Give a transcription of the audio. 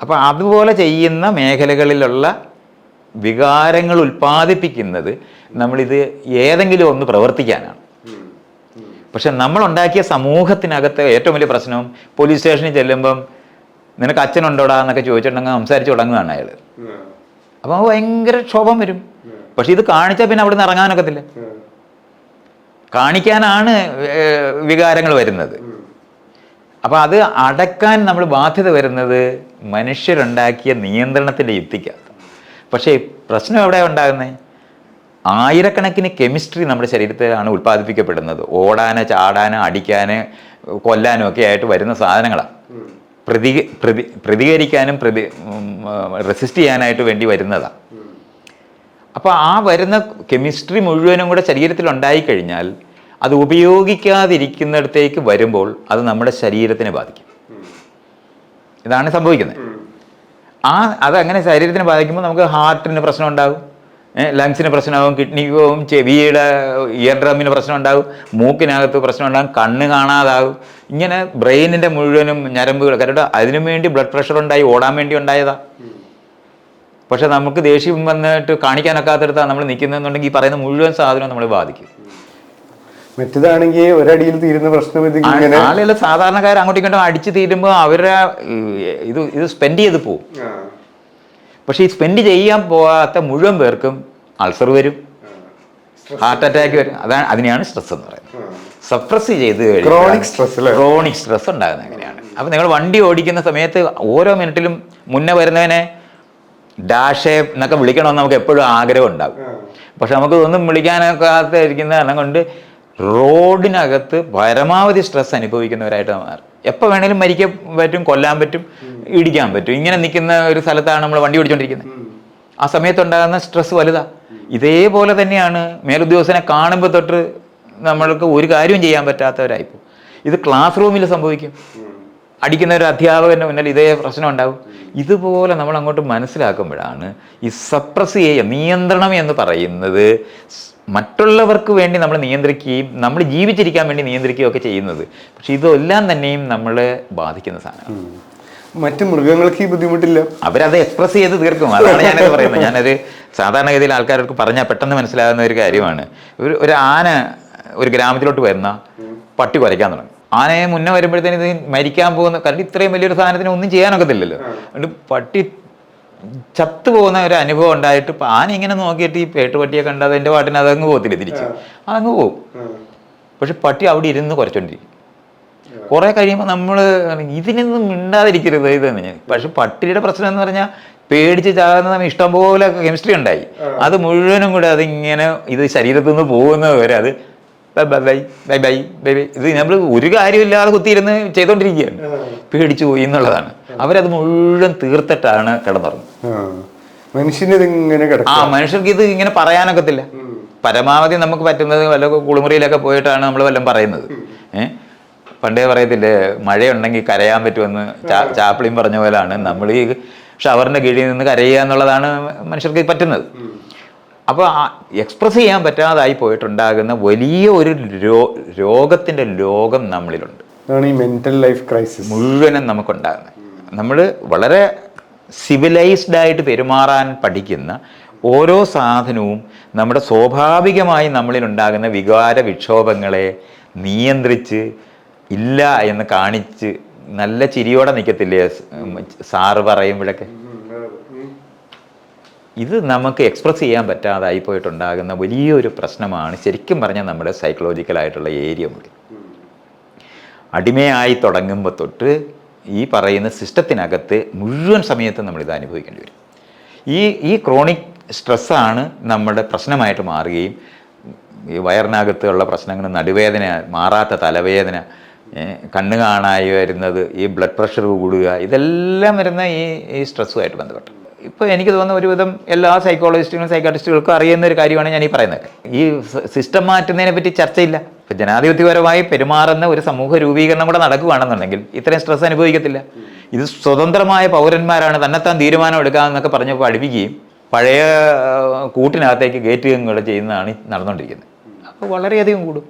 അപ്പോൾ അതുപോലെ ചെയ്യുന്ന മേഖലകളിലുള്ള വികാരങ്ങൾ ഉൽപ്പാദിപ്പിക്കുന്നത് നമ്മളിത് ഏതെങ്കിലും ഒന്ന് പ്രവർത്തിക്കാനാണ്. പക്ഷെ നമ്മളുണ്ടാക്കിയ സമൂഹത്തിനകത്ത് ഏറ്റവും വലിയ പ്രശ്നം പോലീസ് സ്റ്റേഷനിൽ ചെല്ലുമ്പം നിനക്ക് അച്ഛനുണ്ടോടാ എന്നൊക്കെ ചോദിച്ചിട്ടുണ്ടെങ്കിൽ സംസാരിച്ച് തുടങ്ങുകയാണ് അയാൾ അപ്പോൾ ഭയങ്കര ക്ഷോഭം വരും. പക്ഷെ ഇത് കാണിച്ചാൽ പിന്നെ അവിടെ നിന്ന് ഇറങ്ങാനൊക്കത്തില്ല. കാണിക്കാനാണ് വികാരങ്ങൾ വരുന്നത്. അപ്പോൾ അത് അടക്കാൻ നമ്മൾ ബാധ്യത വരുന്നത് മനുഷ്യരുണ്ടാക്കിയ നിയന്ത്രണത്തിന്റെ യുക്തിക്കകത്ത്. പക്ഷേ പ്രശ്നം എവിടെ ഉണ്ടാകുന്നത് ആയിരക്കണക്കിന് കെമിസ്ട്രി നമ്മുടെ ശരീരത്തിലാണ് ഉൽപ്പാദിപ്പിക്കപ്പെടുന്നത്. ഓടാന് ചാടാന് അടിക്കാന് കൊല്ലാനും ഒക്കെ ആയിട്ട് വരുന്ന സാധനങ്ങളാണ്. പ്രതി പ്രതി പ്രതികരിക്കാനും പ്രതി റെസിസ്റ്റ് ചെയ്യാനായിട്ട് വേണ്ടി വരുന്നതാണ് അപ്പോൾ ആ വരുന്ന കെമിസ്ട്രി മുഴുവനും കൂടെ ശരീരത്തിൽ ഉണ്ടായിക്കഴിഞ്ഞാൽ അത് ഉപയോഗിക്കാതിരിക്കുന്നിടത്തേക്ക് വരുമ്പോൾ അത് നമ്മുടെ ശരീരത്തിനെ ബാധിക്കും. ഇതാണ് സംഭവിക്കുന്നത്. ആ അതങ്ങനെ ശരീരത്തിനെ ബാധിക്കുമ്പോൾ നമുക്ക് ഹാർട്ടിന് പ്രശ്നം ഉണ്ടാകും. ലങ്സിന് പ്രശ്നമാകും കിഡ്നിക്ക് പോകും ചെവിയുടെ ഇയർ ഡ്രമ്മിന് പ്രശ്നം ഉണ്ടാകും മൂക്കിനകത്ത് പ്രശ്നം ഉണ്ടാകും കണ്ണ് കാണാതാകും. ഇങ്ങനെ ബ്രെയിനിന്റെ മുഴുവനും ഞരമ്പുകൾ കാരണം അതിനു വേണ്ടി ബ്ലഡ് പ്രഷർ ഉണ്ടായി ഓടാൻ വേണ്ടി ഉണ്ടായതാ. പക്ഷെ നമുക്ക് ദേഷ്യം വന്നിട്ട് കാണിക്കാനൊക്കാത്തടത്താണ് നമ്മൾ നിൽക്കുന്നതെന്നുണ്ടെങ്കിൽ ഈ പറയുന്ന മുഴുവൻ സാധനവും നമ്മളെ ബാധിക്കും. മറ്റേതാണെങ്കിൽ ഒരടിയിൽ തീരുന്ന പ്രശ്നം ഇത് ആളുകൾ സാധാരണക്കാർ അങ്ങോട്ടും ഇങ്ങോട്ടും അടിച്ചു തീരുമ്പോൾ അവരുടെ ഇത് ഇത് സ്പെൻഡ് ചെയ്ത് പോകും പക്ഷെ ഈ സ്പെൻഡ് ചെയ്യാൻ പോകാത്ത മുഴുവൻ പേർക്കും അൾസർ വരും. ഹാർട്ട് അറ്റാക്ക് വരും. അതാണ് അതിനെയാണ് സ്ട്രെസ് എന്ന് പറയുന്നത്. സപ്രസ് ചെയ്ത് ക്രോണിക് സ്ട്രെസ്? ക്രോണിക് സ്ട്രെസ് ഉണ്ടാകുന്ന അങ്ങനെയാണ്. അപ്പം നിങ്ങൾ വണ്ടി ഓടിക്കുന്ന സമയത്ത് ഓരോ മിനിറ്റിലും മുന്നേ വരുന്നവനെ ഡാഷേ എന്നൊക്കെ വിളിക്കണമെന്ന് നമുക്ക് എപ്പോഴും ആഗ്രഹം ഉണ്ടാകും. പക്ഷെ നമുക്ക് ഒന്നും വിളിക്കാനൊക്കെ ഇരിക്കുന്ന കാരണം കൊണ്ട് റോഡിനകത്ത് പരമാവധി സ്ട്രെസ് അനുഭവിക്കുന്നവരായിട്ട് മാറി. എപ്പോൾ വേണേലും മരിക്കാൻ പറ്റും കൊല്ലാൻ പറ്റും ഇടിക്കാൻ പറ്റും. ഇങ്ങനെ നിൽക്കുന്ന ഒരു സ്ഥലത്താണ് നമ്മൾ വണ്ടി ഓടിച്ചോണ്ടിരിക്കുന്നത്. ആ സമയത്തുണ്ടാകുന്ന സ്ട്രെസ് വലുതാ. ഇതേപോലെ തന്നെയാണ് മേലുദ്യോഗസ്ഥനെ കാണുമ്പോൾ തൊട്ട് നമ്മൾക്ക് ഒരു കാര്യവും ചെയ്യാൻ പറ്റാത്തവരായിപ്പോൾ ഇത് ക്ലാസ് റൂമിൽ സംഭവിക്കും. അടിക്കുന്ന ഒരു അധ്യാപകന്റെ മുന്നിൽ ഇതേ പ്രശ്നം ഉണ്ടാവും. ഇതുപോലെ നമ്മൾ അങ്ങോട്ട് മനസ്സിലാക്കുമ്പോഴാണ് ഈ സപ്രസ് ചെയ്യുക നിയന്ത്രണം എന്ന് പറയുന്നത് മറ്റുള്ളവർക്ക് വേണ്ടി നമ്മൾ നിയന്ത്രിക്കുകയും നമ്മൾ ജീവിച്ചിരിക്കാൻ വേണ്ടി നിയന്ത്രിക്കുകയും ഒക്കെ ചെയ്യുന്നത്. പക്ഷെ ഇതെല്ലാം തന്നെയും നമ്മളെ ബാധിക്കുന്ന സാധനമാണ്. മറ്റു മൃഗങ്ങൾക്ക് ഈ ബുദ്ധിമുട്ടില്ല? അവരത് എക്സ്പ്രസ് ചെയ്ത് തീർക്കും. അതാണ് ഞാനത് പറയുന്നത്. ഞാനത് സാധാരണഗതിയിൽ ആൾക്കാർക്ക് പറഞ്ഞാൽ പെട്ടെന്ന് മനസ്സിലാകുന്ന ഒരു കാര്യമാണ്. ഒരു ഒരു ആന ഒരു ഗ്രാമത്തിലോട്ട് വരുന്ന പട്ടി കുരയ്ക്കാൻ തുടങ്ങും. ആനയെ മുന്നേ വരുമ്പോഴത്തേന് ഇത് മരിക്കാൻ പോകുന്ന കാരണം ഇത്രയും വലിയൊരു സാധനത്തിന് ഒന്നും ചെയ്യാനൊക്കത്തില്ലല്ലോ. അതുകൊണ്ട് പട്ടി ചത്തു പോകുന്ന ഒരു അനുഭവം ഉണ്ടായിട്ട് ഇപ്പം ആന ഇങ്ങനെ നോക്കിയിട്ട് ഈ പേട്ടുപട്ടിയെ കണ്ടാൽ എന്റെ പാട്ടിന് അതങ്ങ് പോകത്തില്ല തിരിച്ച്. അതങ്ങ് പോകും പക്ഷെ പട്ടി അവിടെ ഇരുന്ന് കുറച്ചോണ്ടിരിക്കും കുറെ കഴിയുമ്പോൾ നമ്മൾ ഇതിനൊന്നും മിണ്ടാതിരിക്കരുത് ഇത് തന്നെ. പക്ഷെ പട്ടിയുടെ പ്രശ്നം എന്ന് പറഞ്ഞാൽ പേടിച്ച് ചാകുന്ന സമയം ഇഷ്ടംപോലെ കെമിസ്ട്രി ഉണ്ടായി. അത് മുഴുവനും കൂടെ അതിങ്ങനെ ഇത് ശരീരത്തിൽ നിന്ന് പോകുന്നത് വരെ അത് bye bye bye bye bye bye ഇത് നമ്മൾ ഒരു കാര്യമില്ലാതെ കുത്തിയിരുന്ന് ചെയ്തുകൊണ്ടിരിക്കുകയാണ് പേടിച്ചു പോയി എന്നുള്ളതാണ്. അവരത് മുഴുവൻ തീർത്തിട്ടാണ് കിടന്നുറങ്ങുന്നത്. ആ. മനുഷ്യർക്ക് ഇത് ഇങ്ങനെ പറയാനൊക്കത്തില്ല. പരമാവധി നമുക്ക് പറ്റുന്നത് വല്ല കുളിമുറിയിലൊക്കെ പോയിട്ടാണ് നമ്മൾ വല്ലതും പറയുന്നത്. ഏഹ് പണ്ടേ പറയത്തില്ലേ മഴയുണ്ടെങ്കിൽ കരയാൻ പറ്റുമെന്ന് ചാപ്പിളിയും പറഞ്ഞ പോലെയാണ് നമ്മൾ ഈ ഷവറിന്റെ കീഴിൽ നിന്ന് കരയുക എന്നുള്ളതാണ് മനുഷ്യർക്ക് പറ്റുന്നത്. അപ്പോൾ എക്സ്പ്രസ് ചെയ്യാൻ പറ്റാതായി പോയിട്ടുണ്ടാകുന്ന വലിയ ഒരു രോ രോഗത്തിന്റെ ലോകം നമ്മളിലുണ്ട്. ഈ ലൈഫ് ക്രൈസിസ് മുഴുവനും നമുക്കുണ്ടാകുന്നത്. നമ്മൾ വളരെ സിവിലൈസ്ഡ് ആയിട്ട് പെരുമാറാൻ പഠിക്കുന്ന ഓരോ സാധനവും നമ്മുടെ സ്വാഭാവികമായി നമ്മളിൽ ഉണ്ടാകുന്ന വികാര വിക്ഷോഭങ്ങളെ നിയന്ത്രിച്ച് ഇല്ല എന്ന് കാണിച്ച് നല്ല ചിരിയോടെ നിൽക്കത്തില്ലേ സാറ് പറയുമ്പോഴൊക്കെ ഇത് നമുക്ക് എക്സ്പ്രസ് ചെയ്യാൻ പറ്റാതായി പോയിട്ടുണ്ടാകുന്ന വലിയൊരു പ്രശ്നമാണ് ശരിക്കും പറഞ്ഞാൽ നമ്മുടെ സൈക്കോളജിക്കലായിട്ടുള്ള ഏരിയ മുഴുവൻ അടിമയായി തുടങ്ങുമ്പോൾ തൊട്ട് ഈ പറയുന്ന സിസ്റ്റത്തിനകത്ത് മുഴുവൻ സമയത്തും നമ്മൾ ഇത് അനുഭവിക്കേണ്ടി വരും. ഈ ഈ ക്രോണിക് സ്ട്രെസ്സാണ് നമ്മുടെ പ്രശ്നമായിട്ട് മാറുകയും ഈ വയറിനകത്തുള്ള പ്രശ്നങ്ങൾ നടുവേദന മാറാത്ത തലവേദന കണ്ണ് കാണായി വരുന്നത് ഈ ബ്ലഡ് പ്രഷർ കൂടുക ഇതെല്ലാം വരുന്ന ഈ ഈ സ്ട്രെസ്സുമായിട്ട് ബന്ധപ്പെട്ട്. ഇപ്പോൾ എനിക്ക് തോന്നുന്ന ഒരുവിധം എല്ലാ സൈക്കോളജിസ്റ്റുകളും സൈക്കാട്രിസ്റ്റുകൾക്കും അറിയുന്ന ഒരു കാര്യമാണ് ഞാൻ ഈ പറയുന്നത്. ഈ സിസ്റ്റം മാറ്റുന്നതിനെ പറ്റി ചർച്ചയില്ല. ഇപ്പം ജനാധിപത്യപരമായി പെരുമാറുന്ന ഒരു സമൂഹ രൂപീകരണം കൂടെ നടക്കുകയാണെന്നുണ്ടെങ്കിൽ ഇത്രയും സ്ട്രെസ് അനുഭവിക്കത്തില്ല. ഇത് സ്വതന്ത്രമായ പൗരന്മാരാണ് തന്നെത്താൻ തീരുമാനം എടുക്കാമെന്നൊക്കെ പറഞ്ഞ് പഠിപ്പിക്കുകയും പഴയ കൂട്ടിനകത്തേക്ക് കയറ്റുകയും കൂടെ ചെയ്യുന്നതാണ് നടന്നുകൊണ്ടിരിക്കുന്നത്. അപ്പോൾ വളരെയധികം കൂടും.